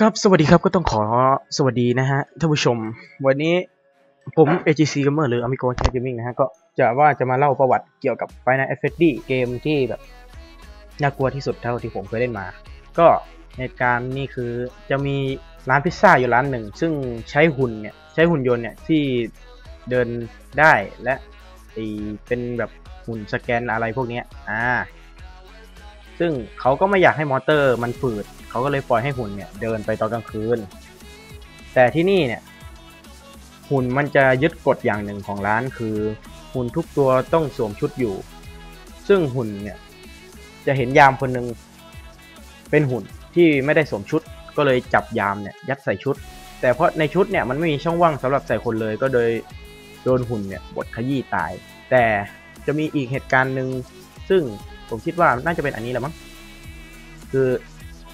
ครับ สวัสดีครับ ก็ต้องขอสวัสดีนะฮะท่านผู้ชม วันนี้ผม AGC Gamer หรือ Amigo Chat Gaming นะฮะ ก็จะว่าจะมาเล่าประวัติเกี่ยวกับ Final Fantasy เกมที่แบบน่ากลัวที่สุดเท่าที่ผมเคยเล่นมา ก็เหตุการนี่คือจะมีร้านพิซซ่าอยู่ร้านหนึ่ง ซึ่งใช้หุ่นเนี่ย ใช้หุ่นยนต์เนี่ย ที่เดินได้และเป็นแบบหุ่นสแกนอะไรพวกนี้อ่าซึ่งเขาก็ไม่อยากให้มอเตอร์มันฝืด เขาก็เลยปล่อยให้หุ่นเนี่ยเดินไปตอนกลางคืน แต่ที่นี่เนี่ยหุ่นมันจะยึดกฎอย่างหนึ่งของร้านคือ หุ่นทุกตัวต้องสวมชุดอยู่ ซึ่งหุ่นเนี่ยจะเห็นยามคนหนึ่งเป็นหุ่นที่ไม่ได้สวมชุด ก็เลยจับยามเนี่ยยัดใส่ชุด แต่เพราะในชุดเนี่ยมันไม่มีช่องว่างสำหรับใส่คนเลย ก็โดยโดนหุ่นเนี่ยบดขยี้ตาย แต่จะมีอีกเหตุการณ์หนึ่งซึ่งผมคิดว่าน่าจะเป็นอันนี้แหละมั้งคือ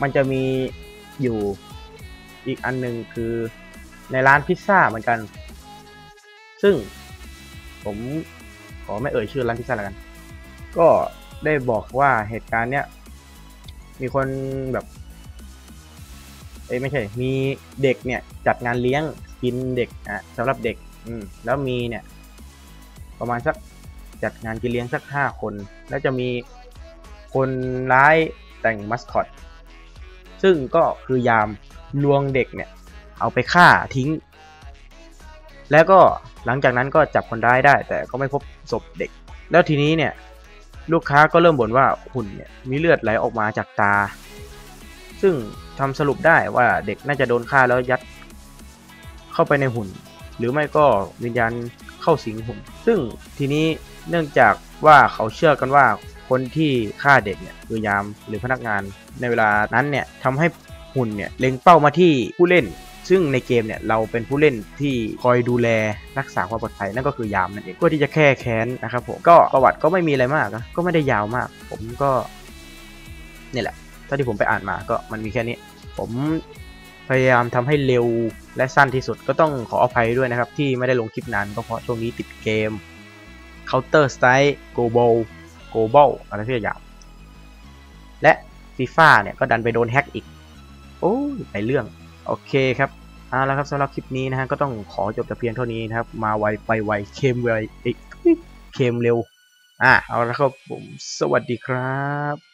มันจะมีอยู่อีกอันหนึ่งคือในร้านพิซซ่าเหมือนกัน ซึ่งผมขอไม่เอ่ยชื่อร้านพิซซ่าแล้วกัน ก็ได้บอกว่าเหตุการณ์เนี้ยมีคนแบบเอ้ไม่ใช่ มีเด็กเนี่ยจัดงานเลี้ยงกินเด็กอะสำหรับเด็ก อืมแล้วมีเนี่ย ประมาณสักจัดงานกินเลี้ยงสักห้าคน แล้วจะมีคนร้ายแต่งมัสคอต ซึ่งก็คือยามลวงเด็กเนี่ย เอาไปฆ่าทิ้ง แล้วก็หลังจากนั้นก็จับคนร้ายได้ แต่ก็ไม่พบศพเด็ก แล้วทีนี้เนี่ยลูกค้าก็เริ่มบ่นว่าหุ่นเนี่ยมีเลือดไหลออกมาจากตา ซึ่งทำสรุปได้ว่าเด็กน่าจะโดนฆ่าแล้วยัดเข้าไปในหุ่น หรือไม่ก็วิญญาณเข้าสิงหุ่น ซึ่งทีนี้เนื่องจากว่าเขาเชื่อกันว่า คนที่ฆ่าเด็กเนี่ยคือยามหรือพนักงานในเวลานั้นเนี่ยทำให้หุ่นเนี่ยเล็งเป้ามาที่ผู้เล่น ซึ่งในเกมเนี่ยเราเป็นผู้เล่นที่คอยดูแลรักษาความปลอดภัยนั่นก็คือยามนั่นเองเพื่อที่จะแค่แค้นนะครับผมก็ประวัติก็ไม่มีอะไรมากนะก็ไม่ได้ยาวมาก ผมก็นี่แหละเท่าที่ผมไปอ่านมาก็มันมีแค่นี้ ผมพยายามทำให้เร็วและสั้นที่สุดก็ต้องขออภัยด้วยนะครับ ที่ไม่ได้ลงคลิปนานก็เพราะช่วงนี้ติดเกม Counter Strike Global Global อะไรที่อย่างและฟีฟ่าเนี่ยก็ดันไปโดนแฮ็กอีก โอ้ยไปเรื่อง โอเคครับเอาละครับสำหรับคลิปนี้นะฮะก็ต้องขอจบแต่เพียงเท่านี้นะครับ มาไวไปไวเค็มไวเอ้ยเค็มเร็ว อะเอาละครับผม สวัสดีครับ